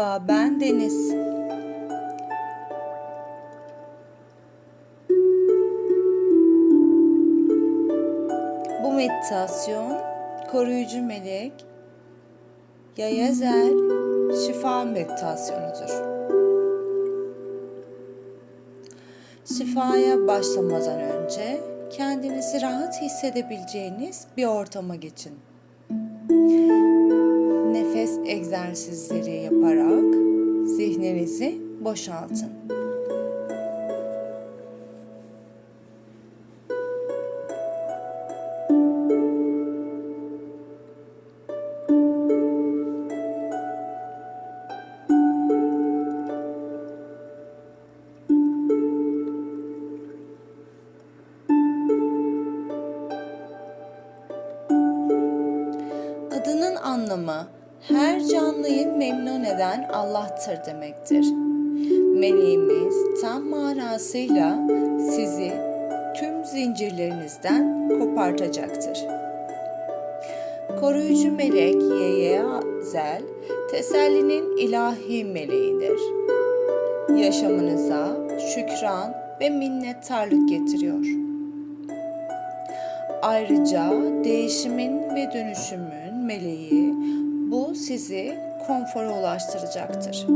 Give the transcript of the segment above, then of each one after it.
Merhaba, ben Deniz. Bu meditasyon koruyucu melek Yayezel şifa meditasyonudur. Şifaya başlamadan önce kendinizi rahat hissedebileceğiniz bir ortama geçin. Nefes egzersizleri yaparak zihninizi boşaltın. Eden Allah'tır demektir. Meleğimiz tam manasıyla sizi tüm zincirlerinizden kopartacaktır. Koruyucu melek Yeyezel, tesellinin ilahi meleğidir. Yaşamınıza şükran ve minnettarlık getiriyor. Ayrıca değişimin ve dönüşümün meleği bu sizi konfora ulaştıracaktır.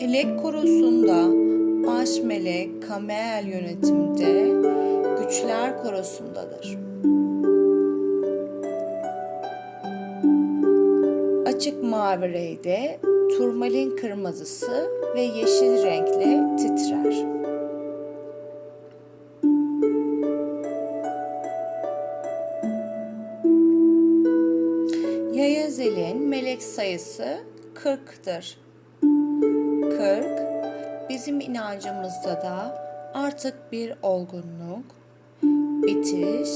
Melek korusunda baş melek Kamel yönetimde güçler korusundadır. Açık mavi reyde turmalin kırmızısı ve yeşil renkle titrer. Sayısı 40'tır. 40 bizim inancımızda da artık bir olgunluk, bitiş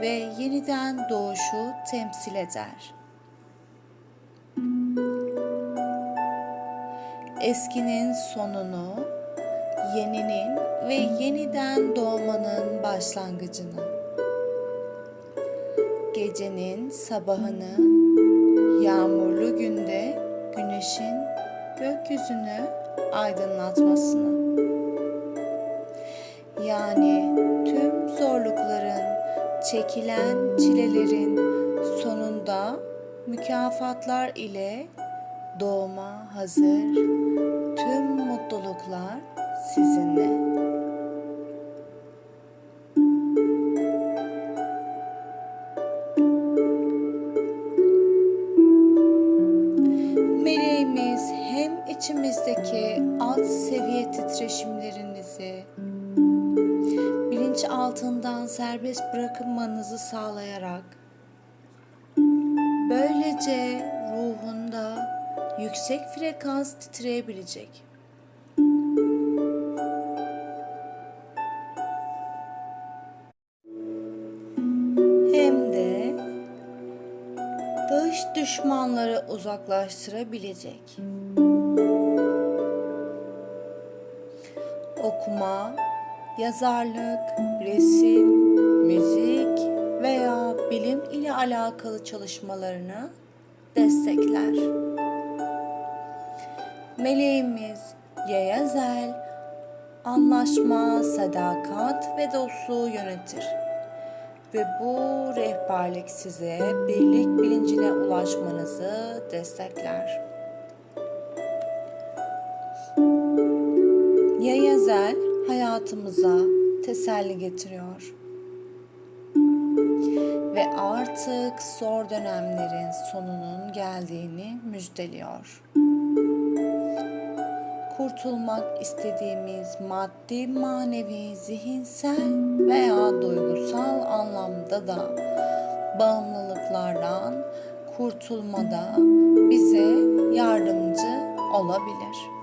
ve yeniden doğuşu temsil eder. eskinin sonunu, yeninin ve yeniden doğmanın başlangıcını, gecenin sabahını, yağmurlu günde güneşin gökyüzünü aydınlatmasını, yani tüm zorlukların, çekilen çilelerin sonunda mükafatlar ile doğuma hazır tüm mutluluklar sizinle. Serbest bırakmanızı sağlayarak böylece ruhunda yüksek frekans titreyebilecek. Hem de dış düşmanları uzaklaştırabilecek. Okuma, yazarlık, resim, müzik veya bilim ile alakalı çalışmalarını destekler. Meleğimiz Yeyezel, anlaşma, sadakat ve dostluğu yönetir. Ve bu rehberlik size birlik bilincine ulaşmanızı destekler. Yeyezel hayatımıza teselli getiriyor. Ve artık zor dönemlerin sonunun geldiğini müjdeliyor kurtulmak istediğimiz maddi, manevi, zihinsel veya duygusal anlamda da bağımlılıklardan kurtulmada bize yardımcı olabilir.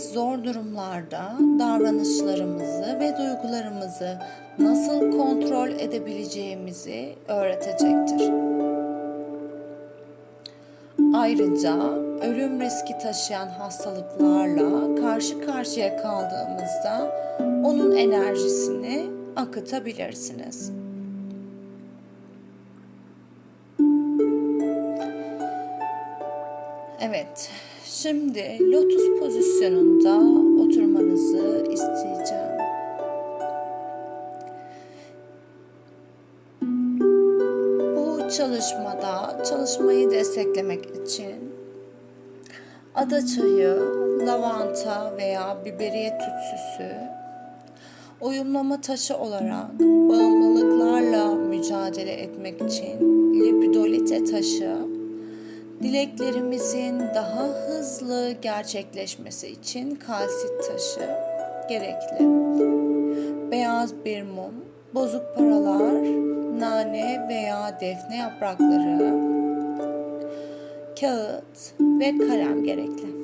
Meleğimiz zor durumlarda davranışlarımızı ve duygularımızı nasıl kontrol edebileceğimizi öğretecektir. Ayrıca ölüm riski taşıyan hastalıklarla karşı karşıya kaldığımızda onun enerjisini akıtabilirsiniz. Evet, şimdi lotus pozisyonunda oturmanızı isteyeceğim. Bu çalışmada çalışmayı desteklemek için ada çayı, lavanta veya biberiye tütsüsü, uyumlama taşı olarak bağımlılıklarla mücadele etmek için lepidolite taşı, dileklerimizin daha hızlı gerçekleşmesi için kalsit taşı gerekli. Beyaz bir mum, bozuk paralar, nane veya defne yaprakları, kağıt ve kalem gerekli.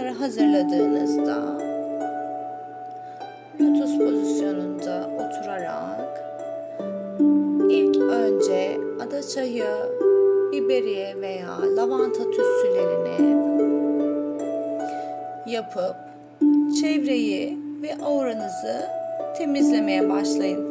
Bunları hazırladığınızda lotus pozisyonunda oturarak ilk önce ada çayı, biberiye veya lavanta tütsülerini yapıp çevreyi ve auranızı temizlemeye başlayın.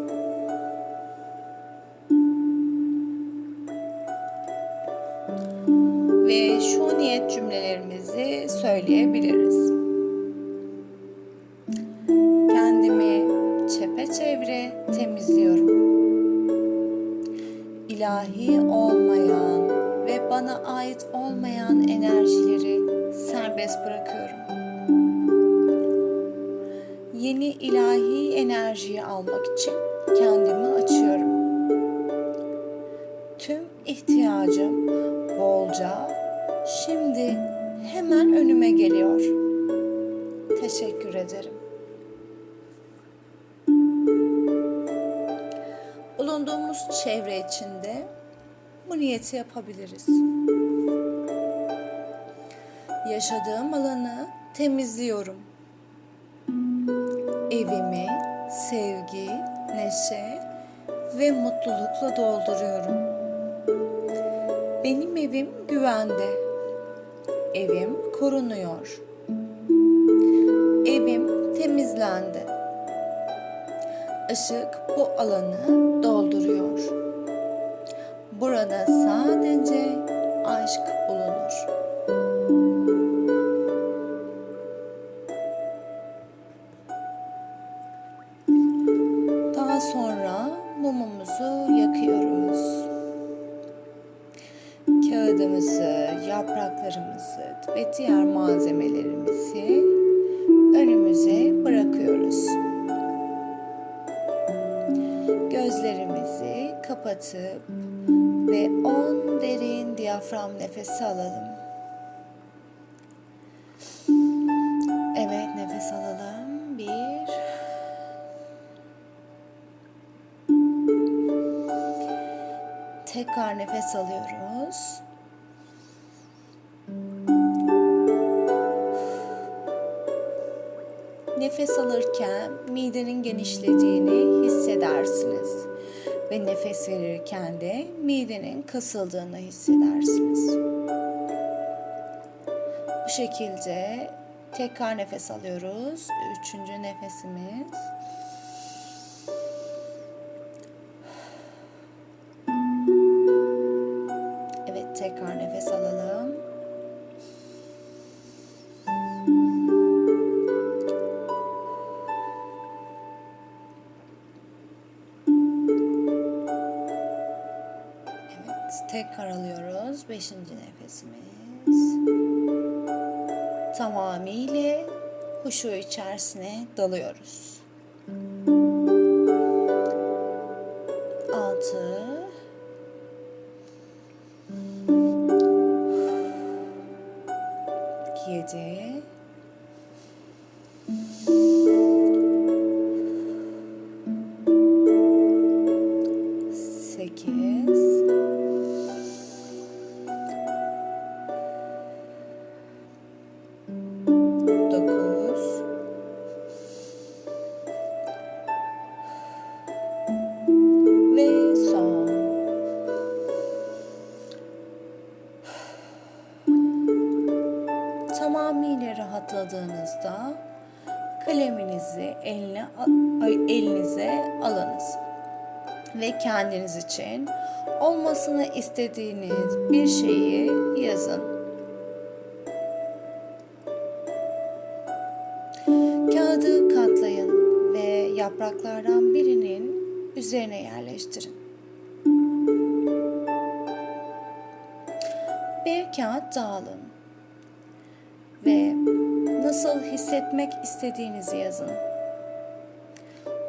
Ait olmayan enerjileri serbest bırakıyorum. Yeni ilahi enerjiyi almak için kendimi açıyorum. Tüm ihtiyacım bolca şimdi hemen önüme geliyor. Teşekkür ederim. Bulunduğumuz çevre içinde bu niyeti yapabiliriz. Yaşadığım alanı temizliyorum. Evimi sevgi, neşe ve mutlulukla dolduruyorum. Benim evim güvende. Evim korunuyor. Evim temizlendi. Işık bu alanı dolduruyor. Burada sadece aşk bulunur. Nefes alalım. Bir. Tekrar nefes alıyoruz. Nefes alırken midenin genişlediğini hissedersiniz ve nefes verirken de midenin kasıldığını hissedersiniz. Bu şekilde tekrar nefes alıyoruz. Üçüncü nefesimiz. Evet tekrar nefes alalım. Evet tekrar alıyoruz. Beşinci Tamamıyla huşu içerisine dalıyoruz. Rahatladığınızda kaleminizi eline elinize alınız ve kendiniz için olmasını istediğiniz bir şeyi yazın. Kağıdı katlayın ve yapraklardan birinin üzerine yerleştirin. Bir kağıt ve nasıl hissetmek istediğinizi yazın.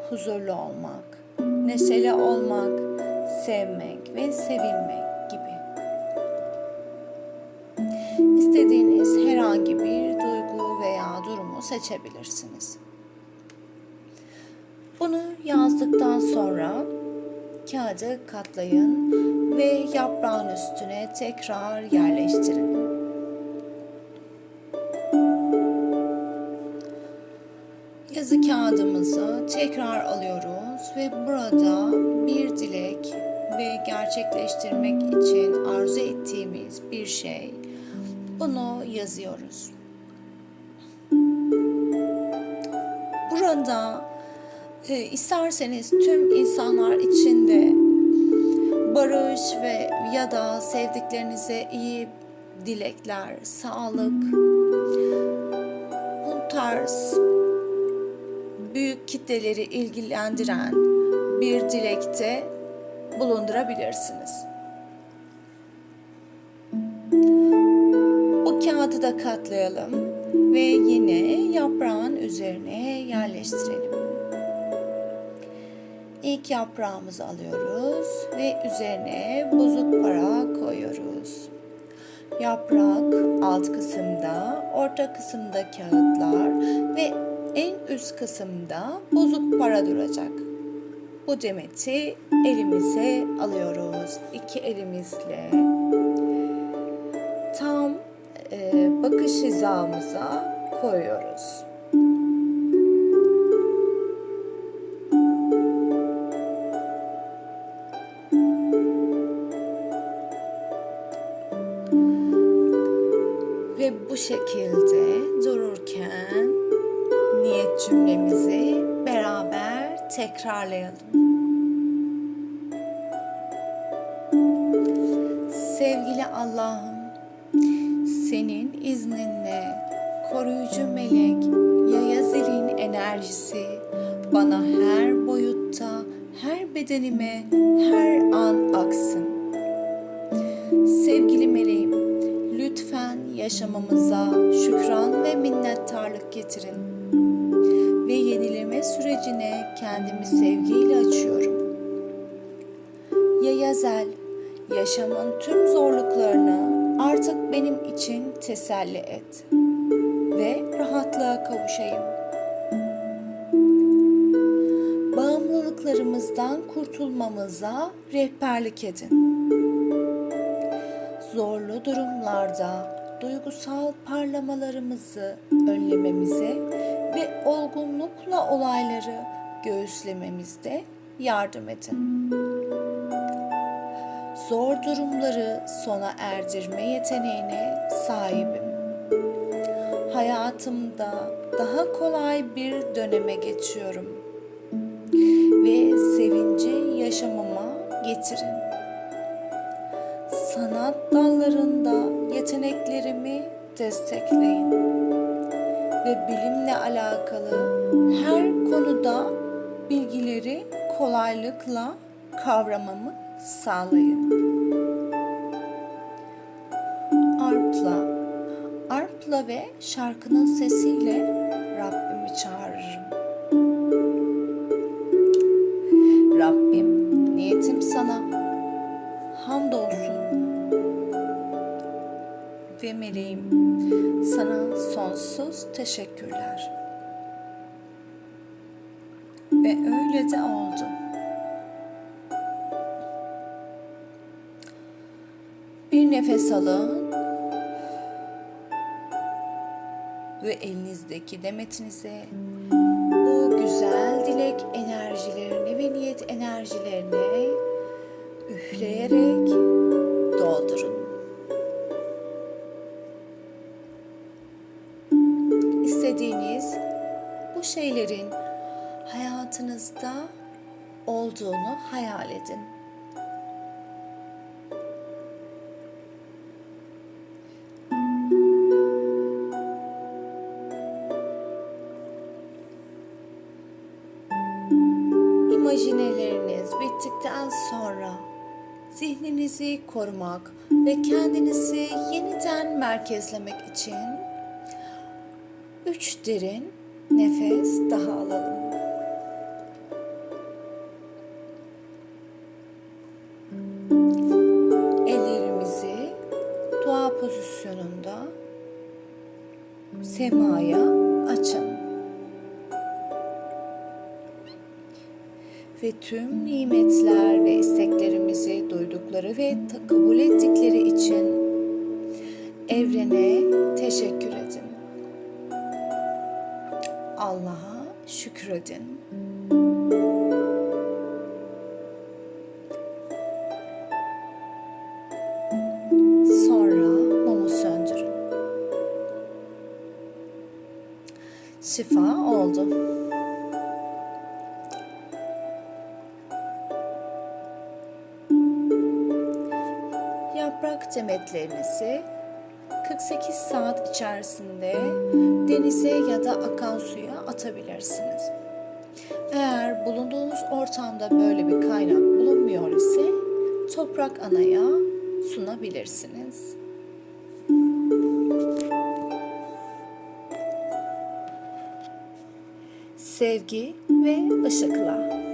Huzurlu olmak, neşeli olmak, sevmek ve sevilmek gibi. İstediğiniz herhangi bir duygu veya durumu seçebilirsiniz. Bunu yazdıktan sonra kağıdı katlayın ve yaprağın üstüne tekrar yerleştirin. Yazı kağıdımızı tekrar alıyoruz ve burada bir dilek ve gerçekleştirmek için arzu ettiğimiz bir şey bunu yazıyoruz. Burada e, isterseniz tüm insanlar içinde barış ve ya da sevdiklerinize iyi dilekler, sağlık, bu tarz büyük kitleleri ilgilendiren bir dilekte bulundurabilirsiniz. Bu kağıdı da katlayalım ve yine yaprağın üzerine yerleştirelim. İlk yaprağımızı alıyoruz ve üzerine bozuk para koyuyoruz. Yaprak alt kısımda, orta kısımda kağıtlar ve en üst kısımda bozuk para duracak. Bu demeti elimize alıyoruz. İki elimizle tam e, bakış hizamıza koyuyoruz. Ve bu şekilde tekrarlayalım. Sevgili Allah'ım, senin izninle koruyucu melek yaya zilin enerjisi bana her boyutta, her bedenime her an aksın. Sevgili meleğim, lütfen yaşamamıza şükran ve minnettarlık getirin sürecine kendimi sevgiyle açıyorum. Ya Yazel, yaşamın tüm zorluklarını artık benim için teselli et ve rahatlığa kavuşayım. Bağımlılıklarımızdan kurtulmamıza rehberlik edin. Zorlu durumlarda duygusal parlamalarımızı önlememize ve olgunlukla olayları göğüslememizde yardım edin. Zor durumları sona erdirme yeteneğine sahibim. Hayatımda daha kolay bir döneme geçiyorum ve sevinci yaşamama getirin. Sanat dallarında yeteneklerimi destekleyin ve bilimle alakalı her konuda bilgileri kolaylıkla kavramamı sağlayın. Arpla, arpla ve şarkının sesiyle Rabbimi çağırırım. Teşekkürler. Ve öyle de oldu. Bir nefes alın ve elinizdeki demetinize bu güzel dilek enerjilerini ve niyet enerjilerini üfleyerek hayatınızda olduğunu hayal edin. İmajineleriniz bittikten sonra zihninizi korumak ve kendinizi yeniden merkezlemek için üç derin nefes daha alalım. Evrene teşekkür edin. Allah'a şükredin. Sonra mumu söndürün. Şifa oldu. Yaprak demetlerinizi 48 saat içerisinde denize ya da akan suya atabilirsiniz. Eğer bulunduğunuz ortamda böyle bir kaynak bulunmuyor ise toprak anaya sunabilirsiniz. Sevgi ve ışıkla.